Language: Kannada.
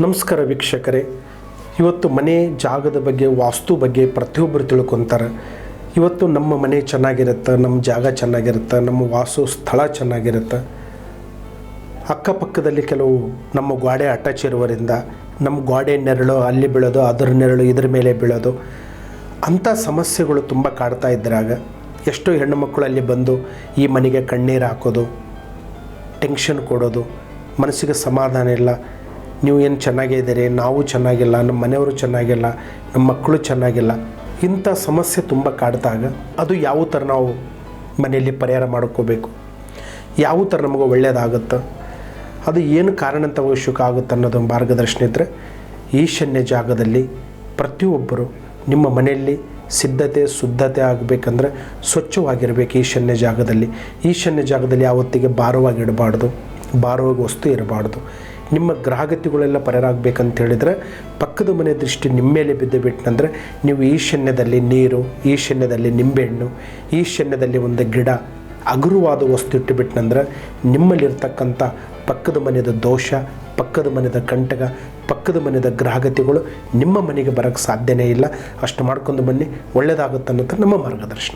ನಮಸ್ಕಾರ ವೀಕ್ಷಕರೇ. ಇವತ್ತು ಮನೆ ಜಾಗದ ಬಗ್ಗೆ, ವಾಸ್ತು ಬಗ್ಗೆ ಪ್ರತಿಯೊಬ್ಬರು ತಿಳ್ಕೊತಾರೆ. ಇವತ್ತು ನಮ್ಮ ಮನೆ ಚೆನ್ನಾಗಿರುತ್ತೆ, ನಮ್ಮ ಜಾಗ ಚೆನ್ನಾಗಿರುತ್ತೆ, ನಮ್ಮ ವಾಸು ಸ್ಥಳ ಚೆನ್ನಾಗಿರುತ್ತೆ. ಅಕ್ಕಪಕ್ಕದಲ್ಲಿ ಕೆಲವು ನಮ್ಮ ಗೋಡೆ ಅಟ್ಯಾಚ್ ಇರುವರಿಂದ, ನಮ್ಮ ಗೋಡೆ ನೆರಳು ಅಲ್ಲಿ ಬೀಳೋದು, ಅದರ ನೆರಳು ಇದ್ರ ಮೇಲೆ ಬೀಳೋದು. ಅಂಥ ಸಮಸ್ಯೆಗಳು ತುಂಬ ಕಾಡ್ತಾ ಇದ್ದರಾಗ ಎಷ್ಟೋ ಹೆಣ್ಣು ಮಕ್ಕಳು ಅಲ್ಲಿ ಬಂದು ಈ ಮನೆಗೆ ಕಣ್ಣೀರು ಹಾಕೋದು ಟೆನ್ಷನ್ ಕೊಡೋದು, ಮನಸ್ಸಿಗೆ ಸಮಾಧಾನ ಇಲ್ಲ. ನೀವು ಏನು ಚೆನ್ನಾಗಿದ್ದೀರಿ? ನಾವು ಚೆನ್ನಾಗಿಲ್ಲ, ನಮ್ಮ ಮನೆಯವರು ಚೆನ್ನಾಗಿಲ್ಲ, ನಮ್ಮ ಮಕ್ಕಳು ಚೆನ್ನಾಗಿಲ್ಲ. ಇಂಥ ಸಮಸ್ಯೆ ತುಂಬ ಕಾಡ್ದಾಗ ಅದು ಯಾವ ಥರ ನಾವು ಮನೆಯಲ್ಲಿ ಪರಿಹಾರ ಮಾಡ್ಕೋಬೇಕು? ಯಾವ ಥರ ನಮಗೆ ಒಳ್ಳೆಯದಾಗುತ್ತೆ ಅದು ಏನು ಕಾರಣ ಅಂತ ಅವಶ್ಯಕ ಆಗುತ್ತೆ ಅನ್ನೋದು ಮಾರ್ಗದರ್ಶನ ಇದ್ದರೆ ಈಶಾನ್ಯ ಜಾಗದಲ್ಲಿ ಪ್ರತಿಯೊಬ್ಬರು ನಿಮ್ಮ ಮನೆಯಲ್ಲಿ ಸಿದ್ಧತೆ, ಶುದ್ಧತೆ ಆಗಬೇಕಂದ್ರೆ ಸ್ವಚ್ಛವಾಗಿರಬೇಕು ಈಶಾನ್ಯ ಜಾಗದಲ್ಲಿ. ಈಶಾನ್ಯ ಜಾಗದಲ್ಲಿ ಯಾವತ್ತಿಗೆ ಭಾರವಾಗಿ ಭಾರವಾಗಿ ವಸ್ತು ಇರಬಾರ್ದು. ನಿಮ್ಮ ಗ್ರಹಗತಿಗಳೆಲ್ಲ ಪರರಾಗಬೇಕಂತ ಹೇಳಿದರೆ ಪಕ್ಕದ ಮನೆ ದೃಷ್ಟಿ ನಿಮ್ಮ ಮೇಲೆ ಬಿದ್ದು ಬಿಟ್ಟನಂದ್ರೆ ನೀವು ಈಶಾನ್ಯದಲ್ಲಿ ನೀರು, ಈಶಾನ್ಯದಲ್ಲಿ ನಿಂಬೆಹಣ್ಣು, ಈಶಾನ್ಯದಲ್ಲಿ ಒಂದು ಗಿಡ ಹಗುರವಾದ ವಸ್ತು ಇಟ್ಟುಬಿಟ್ಟನಂದ್ರೆ ನಿಮ್ಮಲ್ಲಿರ್ತಕ್ಕಂಥ ಪಕ್ಕದ ಮನೆಯದ ದೋಷ, ಪಕ್ಕದ ಮನೆಯದ ಕಂಟಕ, ಪಕ್ಕದ ಮನೆಯದ ಗ್ರಹಗತಿಗಳು ನಿಮ್ಮ ಮನೆಗೆ ಬರೋಕ್ಕೆ ಸಾಧ್ಯನೇ ಇಲ್ಲ. ಅಷ್ಟು ಮಾಡ್ಕೊಂಡು ಬನ್ನಿ ಒಳ್ಳೆಯದಾಗುತ್ತೆ ಅನ್ನೋದು ನಮ್ಮ ಮಾರ್ಗದರ್ಶನ.